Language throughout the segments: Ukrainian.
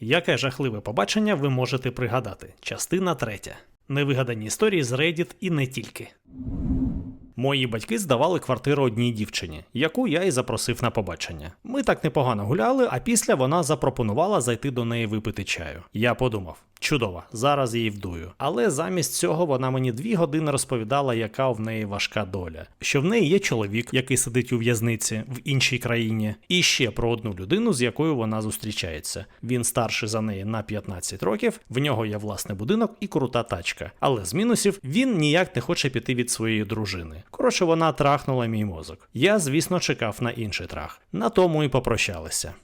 Яке жахливе побачення ви можете пригадати? Частина третя. Невигадані історії з Reddit і не тільки. Мої батьки здавали квартиру одній дівчині, яку я і запросив на побачення. Ми так непогано гуляли, а після вона запропонувала зайти до неї випити чаю. Я подумав. Чудово, зараз її вдую. Але замість цього вона мені дві години розповідала, яка в неї важка доля, що в неї є чоловік, який сидить у в'язниці в іншій країні, і ще про одну людину, з якою вона зустрічається. Він старший за неї на 15 років, в нього є власний будинок і крута тачка. Але з мінусів він ніяк не хоче піти від своєї дружини. Коротше, вона трахнула мій мозок. Я, звісно, чекав на інший трах. На тому і попрощалися.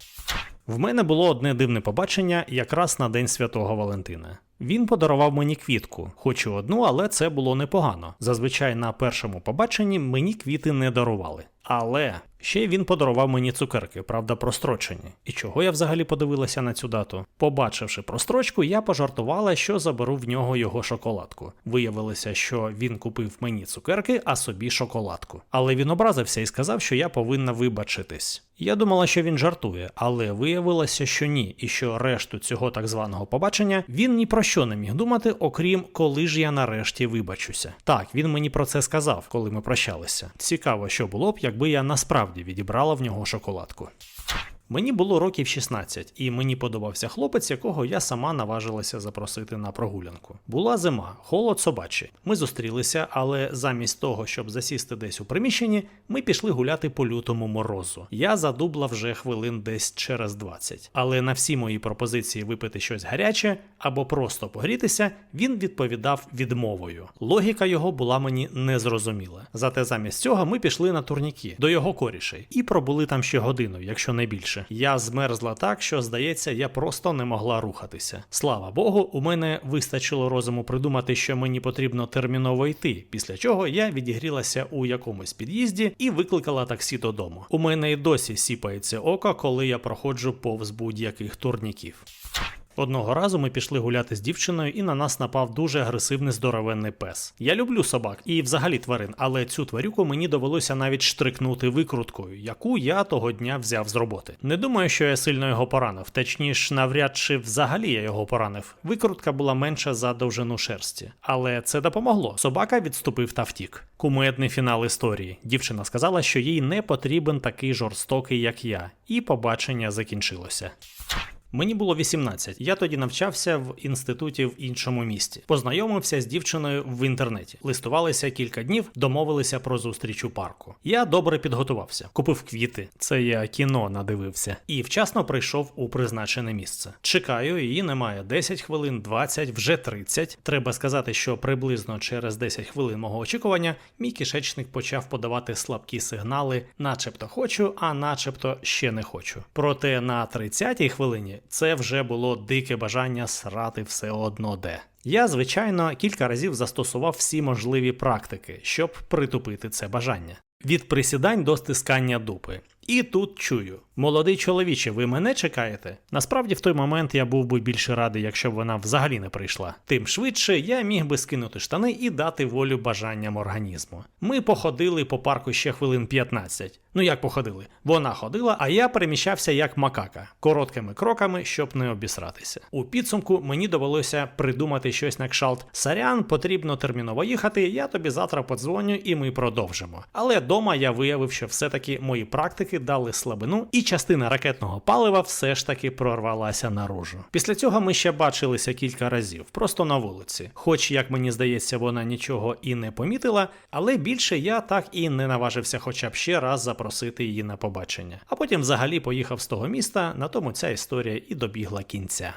В мене було одне дивне побачення якраз на День Святого Валентина. Він подарував мені квітку, хоч і одну, але це було непогано. Зазвичай на першому побаченні мені квіти не дарували. Але ще він подарував мені цукерки, правда, прострочені. І чого я взагалі подивилася на цю дату? Побачивши прострочку, я пожартувала, що заберу в нього його шоколадку. Виявилося, що він купив мені цукерки, а собі шоколадку. Але він образився і сказав, що я повинна вибачитись. Я думала, що він жартує, але виявилося, що ні, і що решту цього так званого побачення він ні про що не міг думати, окрім коли ж я нарешті вибачуся. Так, він мені про це сказав, коли ми прощалися. Цікаво, що було б, якби я насправді відібрала в нього шоколадку. Мені було років 16, і мені подобався хлопець, якого я сама наважилася запросити на прогулянку. Була зима, холод собачий. Ми зустрілися, але замість того, щоб засісти десь у приміщенні, ми пішли гуляти по лютому морозу. Я задубла вже хвилин десь через 20. Але на всі мої пропозиції випити щось гаряче або просто погрітися, він відповідав відмовою. Логіка його була мені незрозуміла. Зате замість цього ми пішли на турніки до його корішей і пробули там ще годину, якщо не більше. Я змерзла так, що здається, я просто не могла рухатися. Слава Богу, у мене вистачило розуму придумати, що мені потрібно терміново йти. Після чого я відігрілася у якомусь під'їзді і викликала таксі додому. У мене й досі сіпається око, коли я проходжу повз будь-яких турніків. Одного разу ми пішли гуляти з дівчиною, і на нас напав дуже агресивний здоровенний пес. Я люблю собак і взагалі тварин, але цю тварюку мені довелося навіть штрикнути викруткою, яку я того дня взяв з роботи. Не думаю, що я сильно його поранив, точніше, навряд чи взагалі я його поранив. Викрутка була менша за довжину шерсті, але це допомогло. Собака відступив та втік. Кумедний фінал історії. Дівчина сказала, що їй не потрібен такий жорстокий, як я, і побачення закінчилося. Мені було 18. Я тоді навчався в інституті в іншому місті. Познайомився з дівчиною в інтернеті. Листувалися кілька днів, домовилися про зустріч у парку. Я добре підготувався, купив квіти. Це я кіно надивився, і вчасно прийшов у призначене місце. Чекаю, її немає 10 хвилин, 20, вже 30. Треба сказати, що приблизно через 10 хвилин мого очікування мій кишечник почав подавати слабкі сигнали, начебто хочу, а начебто ще не хочу. Проте на 30-й хвилині це вже було дике бажання срати все одно де. Я, звичайно, кілька разів застосував всі можливі практики, щоб притупити це бажання. Від присідань до стискання дупи. І тут чую: молодий чоловіче, ви мене чекаєте? Насправді, в той момент я був би більше радий, якщо б вона взагалі не прийшла. Тим швидше я міг би скинути штани і дати волю бажанням організму. Ми походили по парку ще хвилин 15. Ну як походили? Вона ходила, а я переміщався як макака, короткими кроками, щоб не обісратися. У підсумку мені довелося придумати щось на кшалт. Сарян, потрібно терміново їхати. Я тобі завтра подзвоню і ми продовжимо. Але дома я виявив, що все-таки мої практики дали слабину, і частина ракетного палива все ж таки прорвалася наружу. Після цього ми ще бачилися кілька разів, просто на вулиці. Хоч, як мені здається, вона нічого і не помітила, але більше я так і не наважився хоча б ще раз запросити її на побачення. А потім взагалі поїхав з того міста, на тому ця історія і добігла кінця.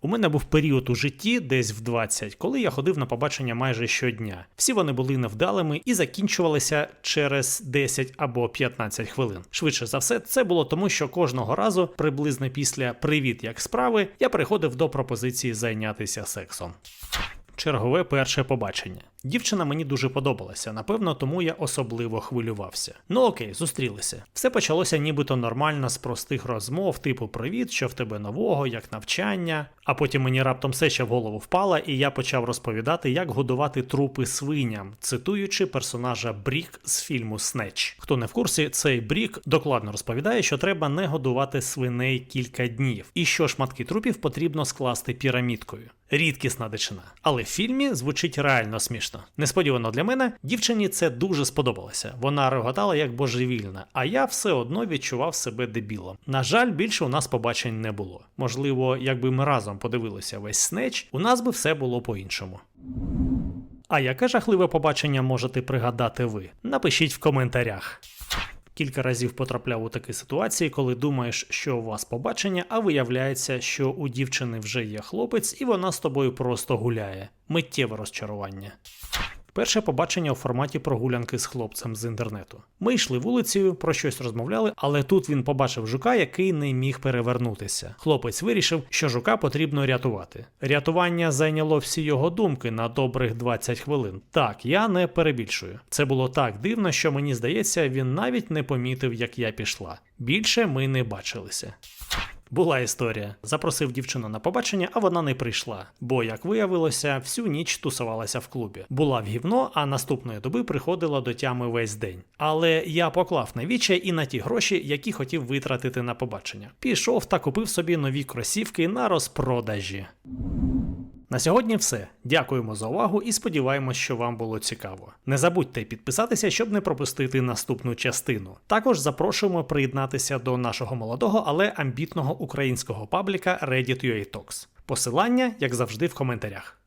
У мене був період у житті, десь в 20, коли я ходив на побачення майже щодня. Всі вони були невдалими і закінчувалися через 10 або 15 хвилин. Швидше за все, це було тому, що кожного разу, приблизно після привіт як справи, я приходив до пропозиції зайнятися сексом. Чергове перше побачення. Дівчина мені дуже подобалася, напевно, тому я особливо хвилювався. Ну окей, зустрілися. Все почалося нібито нормально з простих розмов, типу Привіт, що в тебе нового, як навчання. А потім мені раптом все ще в голову впало, і я почав розповідати, як годувати трупи свиням, цитуючи персонажа Брік з фільму Снеч. Хто не в курсі, цей Брік докладно розповідає, що треба не годувати свиней кілька днів, і що шматки трупів потрібно скласти пірамідкою. Рідкісна дичина. Але в фільмі звучить реально смішно. Несподівано для мене, дівчині це дуже сподобалося. Вона реготала як божевільна, а я все одно відчував себе дебілом. На жаль, більше у нас побачень не було. Можливо, якби ми разом подивилися весь снеч, у нас би все було по-іншому. А яке жахливе побачення можете пригадати ви? Напишіть в коментарях. Кілька разів потрапляв у такі ситуації, коли думаєш, що у вас побачення, а виявляється, що у дівчини вже є хлопець, і вона з тобою просто гуляє. Миттєве розчарування. Перше побачення у форматі прогулянки з хлопцем з інтернету. Ми йшли вулицею, про щось розмовляли, але тут він побачив жука, який не міг перевернутися. Хлопець вирішив, що жука потрібно рятувати. Рятування зайняло всі його думки на добрих 20 хвилин. Так, я не перебільшую. Це було так дивно, що мені здається, він навіть не помітив, як я пішла. Більше ми не бачилися. Була історія. Запросив дівчину на побачення, а вона не прийшла. Бо, як виявилося, всю ніч тусувалася в клубі. Була в гівно, а наступної доби приходила до тями весь день. Але я поклав на віче і на ті гроші, які хотів витратити на побачення. Пішов та купив собі нові кросівки на розпродажі. На сьогодні все. Дякуємо за увагу і сподіваємось, що вам було цікаво. Не забудьте підписатися, щоб не пропустити наступну частину. Також запрошуємо приєднатися до нашого молодого, але амбітного українського пабліка Reddit.ua Talks. Посилання, як завжди, в коментарях.